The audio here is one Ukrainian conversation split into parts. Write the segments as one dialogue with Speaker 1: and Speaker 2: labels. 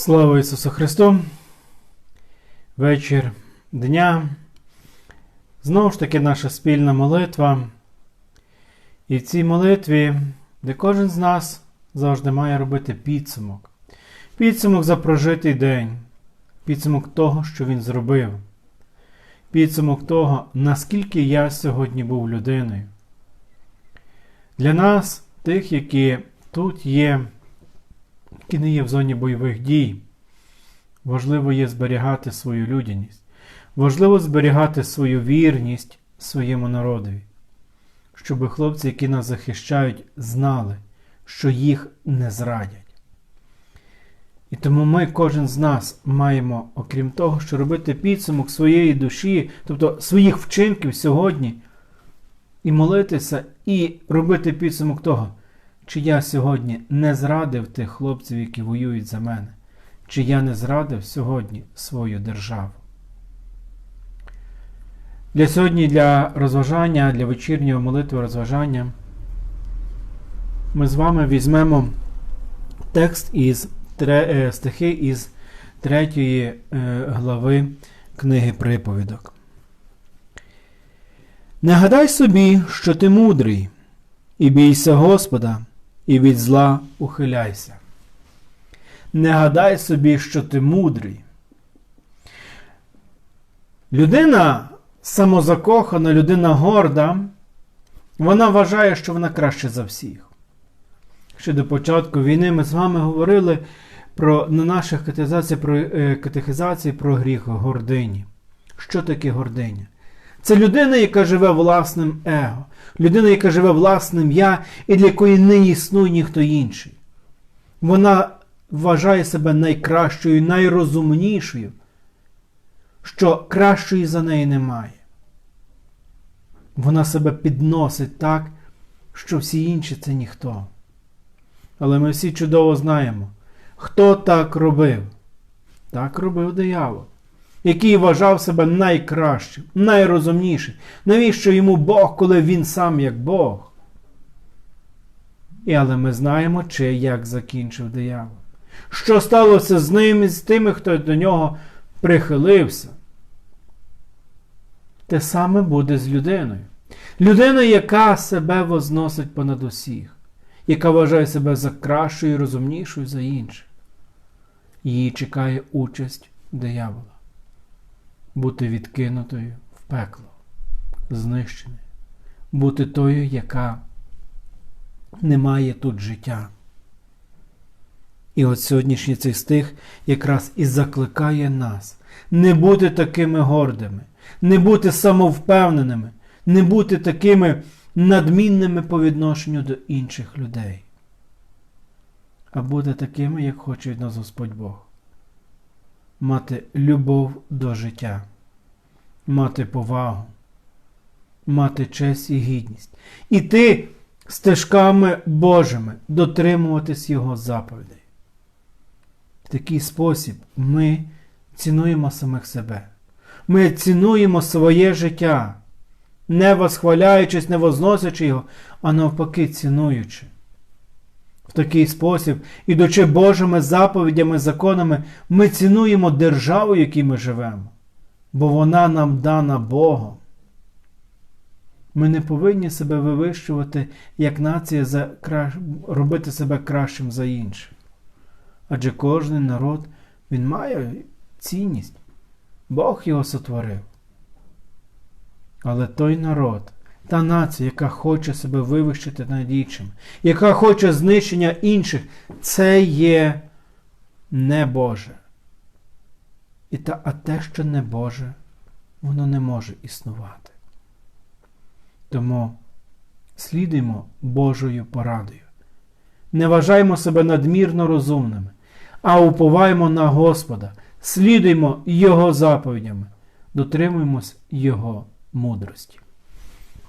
Speaker 1: Слава Ісусу Христу! Вечір дня. Знову ж таки наша спільна молитва. І в цій молитві, де кожен з нас завжди має робити підсумок. Підсумок за прожитий день, підсумок того, що він зробив. Підсумок того, наскільки я сьогодні був людиною. Для нас, тих, які тут є, які не є в зоні бойових дій, важливо є зберігати свою людяність, важливо зберігати свою вірність своєму народові, щоб хлопці, які нас захищають, знали, що їх не зрадять. І тому ми, кожен з нас, маємо, окрім того, що робити підсумок своєї душі, тобто своїх вчинків сьогодні, і молитися, і робити підсумок того, чи я сьогодні не зрадив тих хлопців, які воюють за мене, чи я не зрадив сьогодні свою державу. Для сьогодні, для розважання, для вечірнього молитви розважання, ми з вами візьмемо текст із стихи із третьої е, глави книги Приповідок. Не гадай собі, що ти мудрий, і бійся Господа, і від зла ухиляйся. Не гадай собі, що ти мудрий. Людина самозакохана, людина горда, вона вважає, що вона краще за всіх. Ще до початку війни ми з вами говорили про, на наших катехізаціях про, е, катехізації про гріх гордині. Що таке гординя? Це людина, яка живе власним его, людина, яка живе власним я, і для якої не існує ніхто інший. Вона вважає себе найкращою, найрозумнішою, що кращої за неї немає. Вона себе підносить так, що всі інші це ніхто. Але ми всі чудово знаємо, хто так робив. Так робив диявол, який вважав себе найкращим, найрозумнішим. Навіщо йому Бог, коли він сам як Бог? І але ми знаємо, чи як закінчив диявол. Що сталося з ним і з тими, хто до нього прихилився? Те саме буде з людиною. Людина, яка себе возносить понад усіх, яка вважає себе за кращою і розумнішою за інших. Її чекає участь диявола. Бути відкинутою в пекло, знищеною, бути тою, яка не має тут життя. І от сьогоднішній цей стих якраз і закликає нас не бути такими гордими, не бути самовпевненими, не бути такими надмінними по відношенню до інших людей, а бути такими, як хоче від нас Господь Бог. Мати любов до життя, мати повагу, мати честь і гідність, іти стежками Божими, дотримуватись Його заповідей. В такий спосіб ми цінуємо самих себе. Ми цінуємо своє життя, не восхваляючись, не возносячи його, а навпаки, цінуючи. В такий спосіб, ідучи Божими заповідями, законами, ми цінуємо державу, в якій ми живемо, бо вона нам дана Богом. Ми не повинні себе вивищувати як нація, за кра... робити себе кращим за інших. Адже кожен народ він має цінність. Бог його сотворив. Але той народ, та нація, яка хоче себе вивищити над іншим, яка хоче знищення інших, це є не Боже. І та, А те, що не Боже, воно не може існувати. Тому слідуємо Божою порадою. Не вважаємо себе надмірно розумними, а уповаємо на Господа, слідуємо Його заповідями, дотримуємось Його мудрості.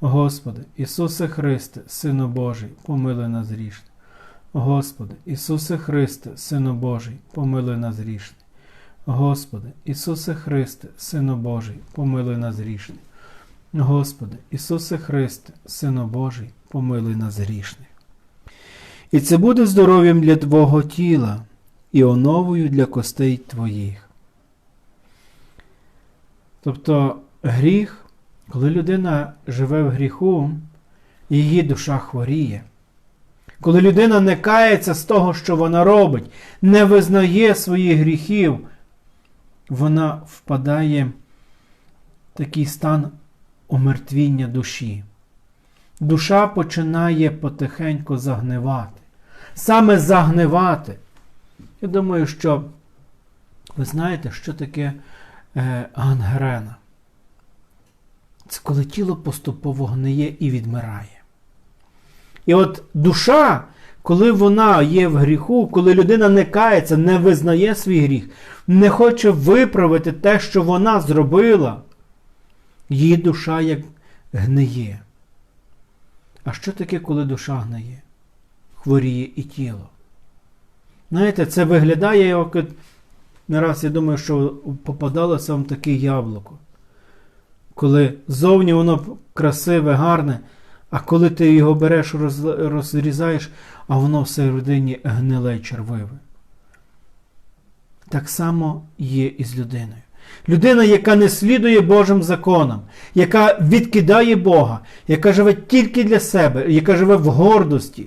Speaker 1: Господи, Ісусе Христе, Сину Божий, помилуй нас грішне. Господи, Ісусе Христе, Сину Божий, помилуй нас грішне. Господи, Ісусе Христе, Сину Божий, помилуй нас грішне. Господи, Ісусе Христе, Сину Божий, помилуй нас грішних. І це буде здоров'ям для Твого тіла і оновою для костей Твоїх. Тобто гріх, коли людина живе в гріху, її душа хворіє. Коли людина не кається з того, що вона робить, не визнає своїх гріхів, вона впадає в такий стан омертвіння душі. Душа починає потихеньку загнивати. Саме загнивати. Я думаю, що ви знаєте, що таке е, гангрена? Це коли тіло поступово гниє і відмирає. І от душа, коли вона є в гріху, коли людина не кається, не визнає свій гріх, не хоче виправити те, що вона зробила, її душа як гниє. А що таке, коли душа гниє? Хворіє і тіло. Знаєте, це виглядає, як не раз я думаю, що попадалося вам таке яблуко. Коли зовні воно красиве, гарне, а коли ти його береш, розрізаєш, а воно всередині гниле й червиве. Так само є і з людиною. Людина, яка не слідує Божим законам, яка відкидає Бога, яка живе тільки для себе, яка живе в гордості,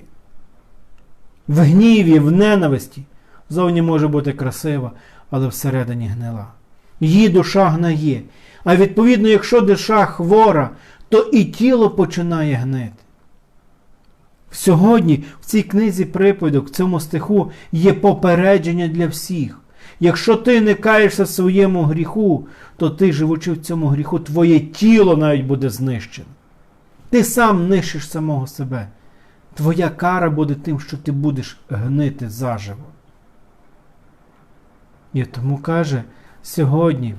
Speaker 1: в гніві, в ненависті, зовні може бути красива, але всередині гнила. Її душа гнає. А відповідно, якщо душа хвора, то і тіло починає гнити. Сьогодні в цій книзі приповідок, в цьому стиху є попередження для всіх. Якщо ти не каєшся своєму гріху, то ти, живучи в цьому гріху, твоє тіло навіть буде знищене. Ти сам нищиш самого себе. Твоя кара буде тим, що ти будеш гнити заживо. І тому каже сьогодні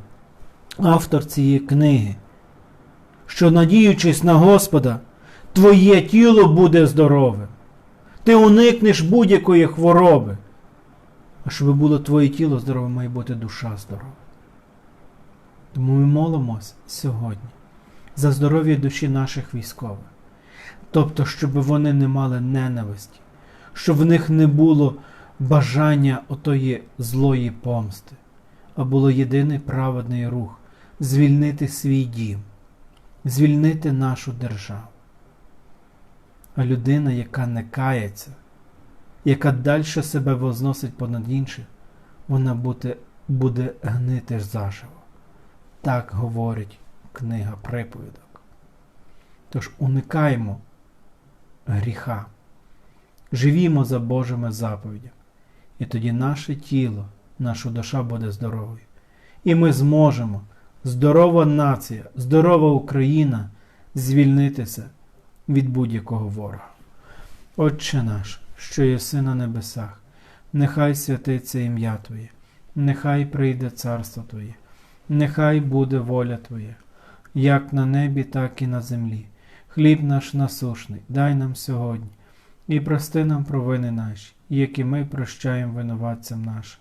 Speaker 1: автор цієї книги, що надіючись на Господа, твоє тіло буде здоровим. Ти уникнеш будь-якої хвороби. А щоб було твоє тіло здорове, має бути душа здорова. Тому ми молимося сьогодні за здоров'я душі наших військових. Тобто, щоб вони не мали ненависті, щоб в них не було бажання отої злої помсти, було єдиний праведний рух звільнити свій дім, звільнити нашу державу. А людина, яка не кається, яка далі себе возносить понад інших, вона буде, буде гнити заживо. Так говорить книга приповідок. Тож уникаємо гріха, живімо за Божими заповідями, і тоді наше тіло, наша душа буде здоровою. І ми зможемо, здорова нація, здорова Україна, звільнитися від будь-якого ворога. Отче наш, що єси на небесах, нехай святиться ім'я Твоє, нехай прийде царство Твоє, нехай буде воля Твоя, як на небі, так і на землі. Хліб наш насушний, дай нам сьогодні, і прости нам провини наші, які ми прощаємо винуватцям нашим.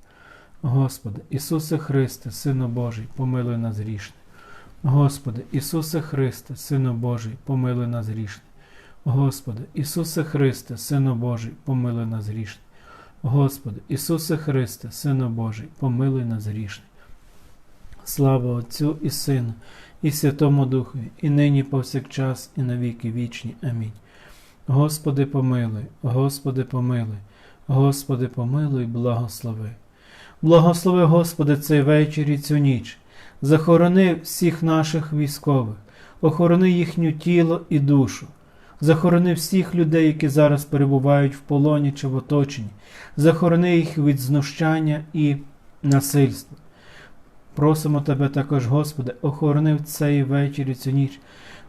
Speaker 1: Господи, Ісусе Христе, Сину Божий, помилуй нас грішне. Господи, Ісусе Христе, Сину Божий, помилуй нас грішне. Господи, Ісусе Христе, Сину Божий, помилуй нас грішне. Господи, Ісусе Христе, Сину Божий, помилуй нас грішне. Слава Отцю і Сину, і Святому Духові, і нині повсякчас, і навіки вічні. Амінь. Господи, помилуй, Господи, помилуй, Господи, помилуй, благослови. Благослови, Господи, цей вечір і цю ніч. Захорони всіх наших військових, охорони їхнє тіло і душу. Захорони всіх людей, які зараз перебувають в полоні чи в оточенні. Захорони їх від знущання і насильства. Просимо Тебе також, Господи, охорони в цей вечір і цю ніч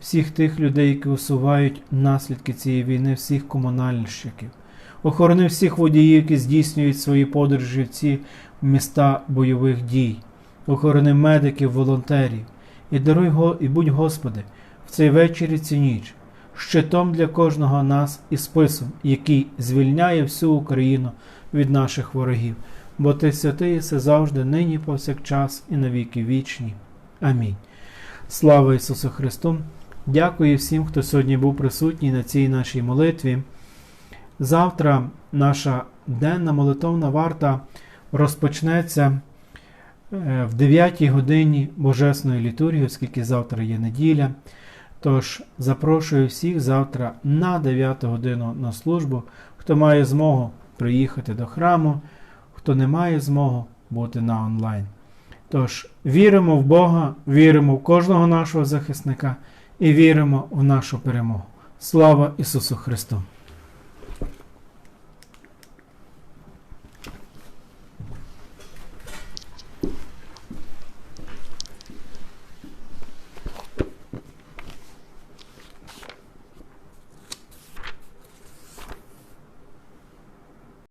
Speaker 1: всіх тих людей, які усувають наслідки цієї війни, всіх комунальщиків. Охорони всіх водіїв, які здійснюють свої подорожі в ці міста бойових дій. Охорони медиків, волонтерів. І даруй і будь, Господи, в цей вечір і цю ніч щитом для кожного нас і списом, який звільняє всю Україну від наших ворогів. Бо ти святий все завжди, нині, повсякчас і навіки вічні. Амінь. Слава Ісусу Христу! Дякую всім, хто сьогодні був присутній на цій нашій молитві. Завтра наша денна молитовна варта розпочнеться е, в 9 годині Божесної літургії, оскільки завтра є неділя. Тож запрошую всіх завтра на 9 годину на службу, хто має змогу приїхати до храму, хто не має змогу бути на онлайн. Тож віримо в Бога, віримо в кожного нашого захисника і віримо в нашу перемогу. Слава Ісусу Христу!